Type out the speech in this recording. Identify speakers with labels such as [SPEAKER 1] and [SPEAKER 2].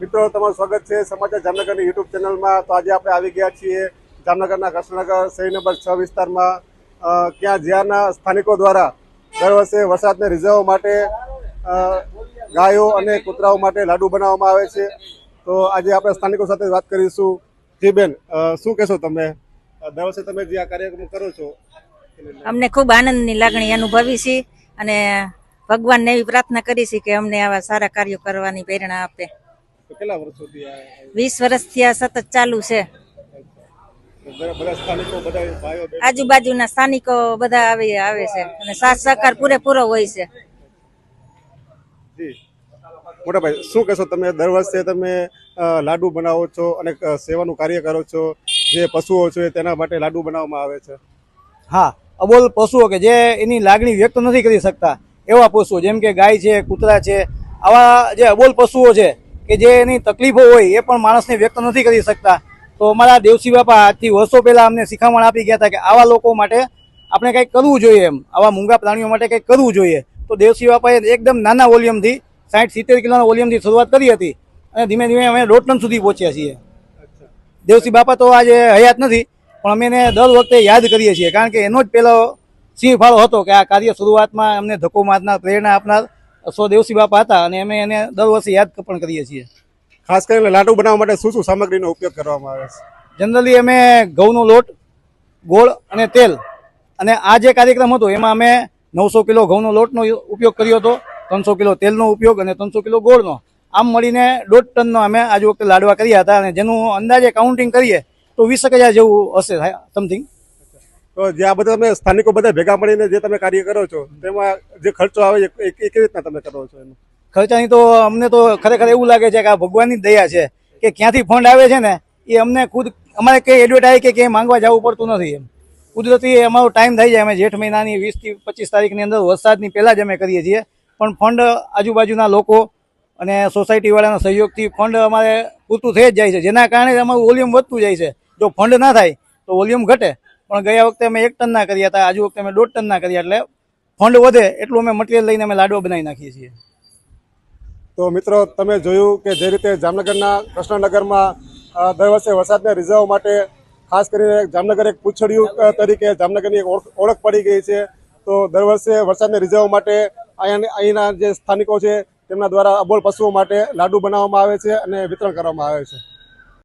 [SPEAKER 1] મિત્રો, તમારું સ્વાગત છે સમાચાર જામનગરની યુટ્યુબ ચેનલમાં. તો આજે આપણે આવી ગયા છીએ જામનગરના કૃષ્ણનગર શહેરી નંબર છ વિસ્તારમાં. ક્યાં જ્યાંના સ્થાનિકો દ્વારા દર વર્ષે વરસાદને રીઝવવા માટે ગાયો અને કૂતરાઓ માટે લાડુ બનાવવામાં આવે છે. તો આજે આપણે સ્થાનિકો સાથે વાત કરીશું. જી બેન શું કહેશો તમે? દર વર્ષે તમે જે આ કાર્યક્રમ કરો છો
[SPEAKER 2] અમને ખૂબ આનંદની લાગણી અનુભવી છે અને ભગવાનને એવી પ્રાર્થના કરી છે કે અમને આવા સારા કાર્યો કરવાની પ્રેરણા આપે.
[SPEAKER 1] તો કેટલા વર્ષોથી આ
[SPEAKER 2] વીસ વર્ષથી આ સતત ચાલુ છે.
[SPEAKER 1] બધા સ્થાનિકો બધા ભાઈઓ બહેનો
[SPEAKER 2] આજુબાજુના સ્થાનિકો બધા આવી આવે છે. અને સાથ સહકાર પૂરેપૂરો હોય છે.
[SPEAKER 1] જી. મોટા ભાઈ શું કહેશો તમે? દર વર્ષે તમે લાડુ બનાવો છો અને સેવાનું કાર્ય કરો છો. જે પશુઓ છે તેના માટે લાડુ બનાવવામાં આવે છે.
[SPEAKER 3] હા અબોલ પશુઓ કે જે એની લાગણી વ્યક્ત નથી કરી શકતા એવા પશુઓ જેમ કે ગાય છે કૂતરા છે આવા જે અબોલ પશુઓ છે કે જે એની તકલીફો હોય એ પણ માણસને વ્યક્ત નથી કરી શકતા. તો અમારા દેવસી બાપા આજથી વર્ષો પહેલાં અમને શિખામણ આપી ગયા હતા કે આવા લોકો માટે આપણે કંઈક કરવું જોઈએ એમ. આવા મૂંગા પ્રાણીઓ માટે કંઈક કરવું જોઈએ. તો દેવસી બાપાએ એકદમ નાના વોલ્યુમથી સાઠ સિત્તેર કિલોના વોલ્યુમથી શરૂઆત કરી હતી અને ધીમે ધીમે અમે દોઢ સુધી પહોંચ્યા છીએ. દેવસી બાપા તો આજે હયાત નથી, પણ અમે એને દર વખતે યાદ કરીએ છીએ. કારણ કે એનો જ પહેલો સિંહ ફાળો હતો કે આ કાર્ય શરૂઆતમાં અમને ધક્કો મારનાર, પ્રેરણા આપનાર સો દેવસી બાપા હતા અને અમે એને દર વર્ષે યાદ પણ કરીએ છીએ.
[SPEAKER 1] ખાસ કરીને લાડુ બનાવવા માટે શું શું સામગ્રીનો ઉપયોગ કરવામાં આવે છે?
[SPEAKER 3] જનરલી અમે ઘઉંનો લોટ ગોળ અને તેલ. અને આ જે કાર્યક્રમ હતો એમાં અમે નવસો કિલો ઘઉંનો લોટનો ઉપયોગ કર્યો હતો ત્રણસો કિલો તેલનો ઉપયોગ અને ત્રણસો કિલો ગોળનો. આમ મળીને દોઢ ટનનો અમે આજ વખતે લાડવા કર્યા હતા અને જેનું અંદાજે કાઉન્ટિંગ કરીએ તો વીસ હજાર જેવું હશે સમથિંગ
[SPEAKER 1] તો જે આ બધા તમે સ્થાનિકો બધા ભેગા મળીને જે તમે કાર્ય કરો છો, તેમાં જે ખર્ચો આવે છે એ કેવી રીતના તમે કરો છો એનો
[SPEAKER 3] ખર્ચાની તો અમને તો ખરેખર એવું લાગે છે કે આ ભગવાનની દયા છે કે ક્યાંથી ફંડ આવે છે ને, એ અમને ખુદ, અમારે કંઈ એડવર્ટાઈઝ કે ક્યાંય માંગવા જવું પડતું નથી એમ. કુદરતી અમારો ટાઈમ થઈ જાય. અમે જેઠ મહિનાની વીસથી પચીસ તારીખની અંદર વરસાદની પહેલાં જ અમે કરીએ છીએ. પણ ફંડ આજુબાજુના લોકો અને સોસાયટીવાળાના સહયોગથી ફંડ અમારે પૂરતું થઈ જ જાય છે. જેના કારણે અમારું વોલ્યુમ વધતું જાય છે. જો ફંડ ના થાય, તો વોલ્યુમ ઘટે. પણ ગયા વખતે અમે એક ટનના કર્યા હતા, આજુ વખતે અમે દોઢ ટનના કર્યા એટલે ફંડ વધે એટલું અમે મટીરિયલ લઈને અમે લાડવા બનાવી નાખીએ છીએ.
[SPEAKER 1] તો મિત્રો, તમે જોયું કે જે રીતે જામનગરના, કૃષ્ણનગરમાં દર વર્ષે વરસાદને રીઝવવા માટે ખાસ કરીને જામનગર એક પૂછડિયું તરીકે જામનગરની એક ઓળખ- પડી ગઈ છે. તો દર વર્ષે વરસાદને રીઝવવા માટે અહીંયા અહીંના જે સ્થાનિકો છે, તેમના દ્વારા અબોલ પશુઓ માટે લાડુ બનાવવામાં આવે છે અને વિતરણ કરવામાં આવે છે.